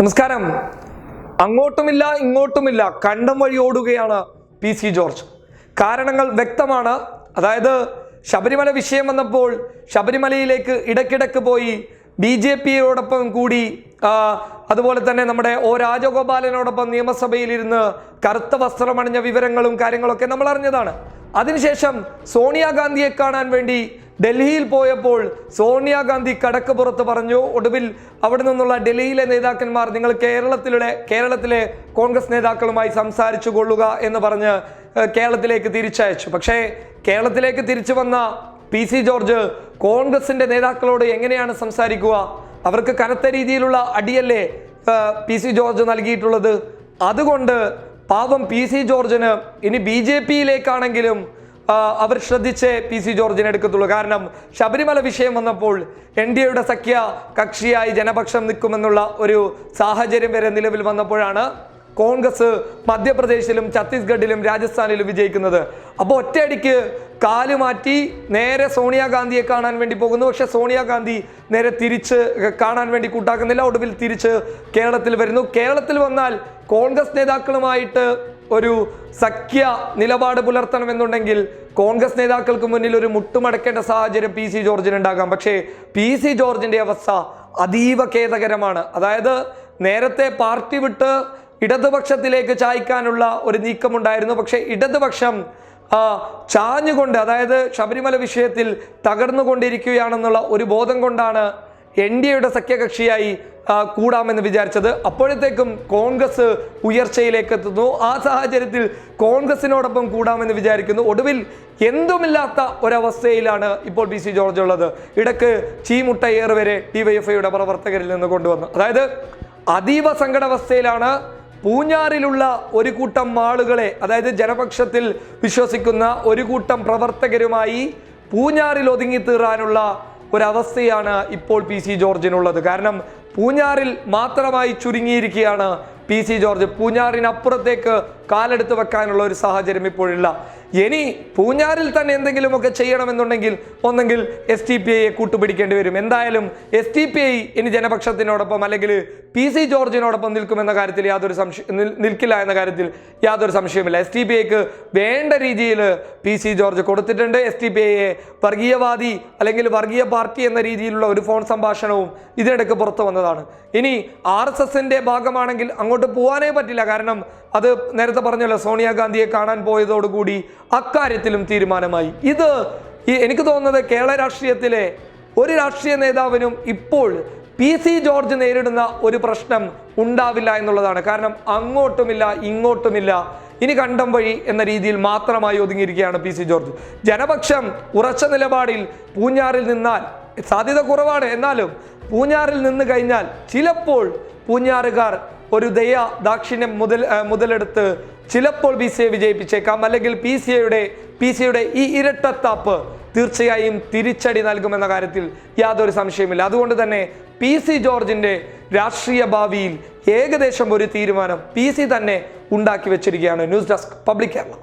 നമസ്കാരം. അങ്ങോട്ടുമില്ല ഇങ്ങോട്ടുമില്ല കണ്ടം വഴി ഓടുകയാണ് പി സി ജോർജ്. കാരണങ്ങൾ വ്യക്തമാണ്. അതായത് ശബരിമല വിഷയം വന്നപ്പോൾ ശബരിമലയിലേക്ക് ഇടയ്ക്കിടയ്ക്ക് പോയി ബി ജെ പിയോടൊപ്പം കൂടി അതുപോലെ തന്നെ നമ്മുടെ ഒ രാജഗോപാലനോടൊപ്പം നിയമസഭയിലിരുന്ന് കറുത്ത വസ്ത്രമണിഞ്ഞ വിവരങ്ങളും കാര്യങ്ങളൊക്കെ നമ്മൾ അറിഞ്ഞതാണ് അതിനുശേഷം സോണിയാഗാന്ധിയെ കാണാൻ വേണ്ടി ഡൽഹിയിൽ പോയപ്പോൾ സോണിയാഗാന്ധി കടക്ക് പുറത്ത് പറഞ്ഞു ഒടുവിൽ അവിടെ നിന്നുള്ള ഡൽഹിയിലെ നേതാക്കന്മാർ നിങ്ങൾ കേരളത്തിലെ കേരളത്തിലെ കോൺഗ്രസ് നേതാക്കളുമായി സംസാരിച്ചു കൊള്ളുക എന്ന് പറഞ്ഞ് കേരളത്തിലേക്ക് തിരിച്ചയച്ചു. പക്ഷേ കേരളത്തിലേക്ക് തിരിച്ചു വന്ന പി സി ജോർജ് കോൺഗ്രസിന്റെ നേതാക്കളോട് എങ്ങനെയാണ് സംസാരിക്കുക? അവർക്ക് കനത്ത രീതിയിലുള്ള അടിയല്ലേ പി സി ജോർജ് നൽകിയിട്ടുള്ളത്? അതുകൊണ്ട് പാവം പി സി ജോർജിന് ഇനി ബി ജെ പിയിലേക്കാണെങ്കിലും അവർ ശ്രദ്ധിച്ച് പി സി ജോർജിനെ എടുക്കത്തുള്ളൂ. കാരണം ശബരിമല വിഷയം വന്നപ്പോൾ എൻ ഡി എയുടെ സഖ്യ കക്ഷിയായി ജനപക്ഷം നിൽക്കുമെന്നുള്ള ഒരു സാഹചര്യം വരെ നിലവിൽ വന്നപ്പോഴാണ് കോൺഗ്രസ് മധ്യപ്രദേശിലും ഛത്തീസ്ഗഡിലും രാജസ്ഥാനിലും വിജയിക്കുന്നത്. അപ്പോൾ ഒറ്റയടിക്ക് കാൽ മാറ്റി നേരെ സോണിയാഗാന്ധിയെ കാണാൻ വേണ്ടി പോകുന്നു. പക്ഷെ സോണിയാഗാന്ധി നേരെ തിരിച്ച് കാണാൻ വേണ്ടി കൂട്ടാക്കുന്നില്ല. ഒടുവിൽ തിരിച്ച് കേരളത്തിൽ വരുന്നു. കേരളത്തിൽ വന്നാൽ കോൺഗ്രസ് നേതാക്കളുമായിട്ട് ഒരു സഖ്യ നിലപാട് പുലർത്തണമെന്നുണ്ടെങ്കിൽ കോൺഗ്രസ് നേതാക്കൾക്ക് മുന്നിൽ ഒരു മുട്ടുമടക്കേണ്ട സാഹചര്യം പി സി ജോർജിന് ഉണ്ടാകാം. പക്ഷേ പി സി ജോർജിന്റെ അവസ്ഥ അതീവ ഖേദകരമാണ്. അതായത് നേരത്തെ പാർട്ടി വിട്ട് ഇടതുപക്ഷത്തിലേക്ക് ചായ്ക്കാനുള്ള ഒരു നീക്കമുണ്ടായിരുന്നു. പക്ഷേ ഇടതുപക്ഷം ചാഞ്ഞുകൊണ്ട് അതായത് ശബരിമല വിഷയത്തിൽ തകർന്നുകൊണ്ടിരിക്കുകയാണെന്നുള്ള ഒരു ബോധം കൊണ്ടാണ് എൻ ഡി എയുടെ സഖ്യകക്ഷിയായി കൂടാമെന്ന് വിചാരിച്ചത് അപ്പോഴത്തേക്കും കോൺഗ്രസ് ഉയർച്ചയിലേക്ക് എത്തുന്നു. ആ സാഹചര്യത്തിൽ കോൺഗ്രസിനോടൊപ്പം കൂടാമെന്ന് വിചാരിക്കുന്നു. ഒടുവിൽ എന്തുമില്ലാത്ത ഒരവസ്ഥയിലാണ് ഇപ്പോൾ പി സി ജോർജ് ഉള്ളത്. ഇടയ്ക്ക് ചീമുട്ടയേറ് വരെ ഡിവൈഎഫ്ഐയുടെ പ്രവർത്തകരിൽ നിന്ന് കൊണ്ടുവന്നു. അതായത് അതീവ സങ്കടാവസ്ഥയിലാണ് പൂഞ്ഞാറിലുള്ള ഒരു കൂട്ടം ആളുകളെ അതായത് ജനപക്ഷത്തിൽ വിശ്വസിക്കുന്ന ഒരു കൂട്ടം പ്രവർത്തകരുമായി പൂഞ്ഞാറിൽ ഒതുങ്ങിത്തീറാനുള്ള ഒരവസ്ഥയാണ് ഇപ്പോൾ പി സി ജോർജിനുള്ളത്. കാരണം പൂഞ്ഞാറിൽ മാത്രമായി ചുരുങ്ങിയിരിക്കുകയാണ് പി സി ജോർജ്. പൂഞ്ഞാറിനപ്പുറത്തേക്ക് കാലെടുത്ത് വെക്കാനുള്ള ഒരു സാഹചര്യം ഇപ്പോഴില്ല. ഇനി പൂഞ്ഞാറിൽ തന്നെ എന്തെങ്കിലുമൊക്കെ ചെയ്യണമെന്നുണ്ടെങ്കിൽ ഒന്നെങ്കിൽ എസ് ടി പി ഐയെ കൂട്ടുപിടിക്കേണ്ടി വരും. എന്തായാലും എസ് ടി പി ഐ ഇനി ജനപക്ഷത്തിനോടൊപ്പം അല്ലെങ്കിൽ പി സി ജോർജിനോടൊപ്പം നിൽക്കുമെന്ന കാര്യത്തിൽ യാതൊരു സംശയം നിൽക്കില്ല എന്ന കാര്യത്തിൽ യാതൊരു സംശയമില്ല എസ് ടി പി ഐക്ക് വേണ്ട രീതിയിൽ പി സി ജോർജ് കൊടുത്തിട്ടുണ്ട്. എസ് ടി പി ഐയെ വർഗീയവാദി അല്ലെങ്കിൽ വർഗീയ പാർട്ടി എന്ന രീതിയിലുള്ള ഒരു ഫോൺ സംഭാഷണവും ഇതിനിടയ്ക്ക് പുറത്തു വന്നതാണ്. ഇനി ആർ എസ് എസിന്റെ ഭാഗമാണെങ്കിൽ അങ്ങോട്ട് പോകാനേ പറ്റില്ല. കാരണം അത് നേരത്തെ പറഞ്ഞല്ലോ സോണിയാഗാന്ധിയെ കാണാൻ പോയതോടുകൂടി അക്കാര്യത്തിലും തീരുമാനമായി. ഇത് എനിക്ക് തോന്നുന്നത് കേരള രാഷ്ട്രീയത്തിലെ ഒരു രാഷ്ട്രീയ നേതാവിനും ഇപ്പോൾ പി സി ജോർജ് നേരിടുന്ന ഒരു പ്രശ്നം ഉണ്ടാവില്ല എന്നുള്ളതാണ്. കാരണം അങ്ങോട്ടുമില്ല ഇങ്ങോട്ടുമില്ല ഇനി കണ്ടം വഴി എന്ന രീതിയിൽ മാത്രമായി ഒതുങ്ങിയിരിക്കുകയാണ് പി സി ജോർജ്. ജനപക്ഷം ഉറച്ച നിലപാടിൽ പൂഞ്ഞാറിൽ നിന്നാൽ സാധ്യത കുറവാണ്. എന്നാലും പൂഞ്ഞാറിൽ നിന്ന് കഴിഞ്ഞാൽ ചിലപ്പോൾ പൂഞ്ഞാറുകാർ ഒരു ദയ ദാക്ഷിണ്യം മുതൽ മുതലെടുത്ത് ചിലപ്പോൾ പി എ വിജയിപ്പിച്ചേക്കാം. അല്ലെങ്കിൽ പി സി എയുടെ പി സിയുടെ ഈ ഇരട്ടത്താപ്പ് തീർച്ചയായും തിരിച്ചടി നൽകുമെന്ന കാര്യത്തിൽ യാതൊരു സംശയമില്ല അതുകൊണ്ട് തന്നെ പി സി ജോർജിന്റെ രാഷ്ട്രീയ ഭാവിയിൽ ഏകദേശം ഒരു തീരുമാനം പി സി തന്നെ ഉണ്ടാക്കി വെച്ചിരിക്കുകയാണ്. News desk public Kerala.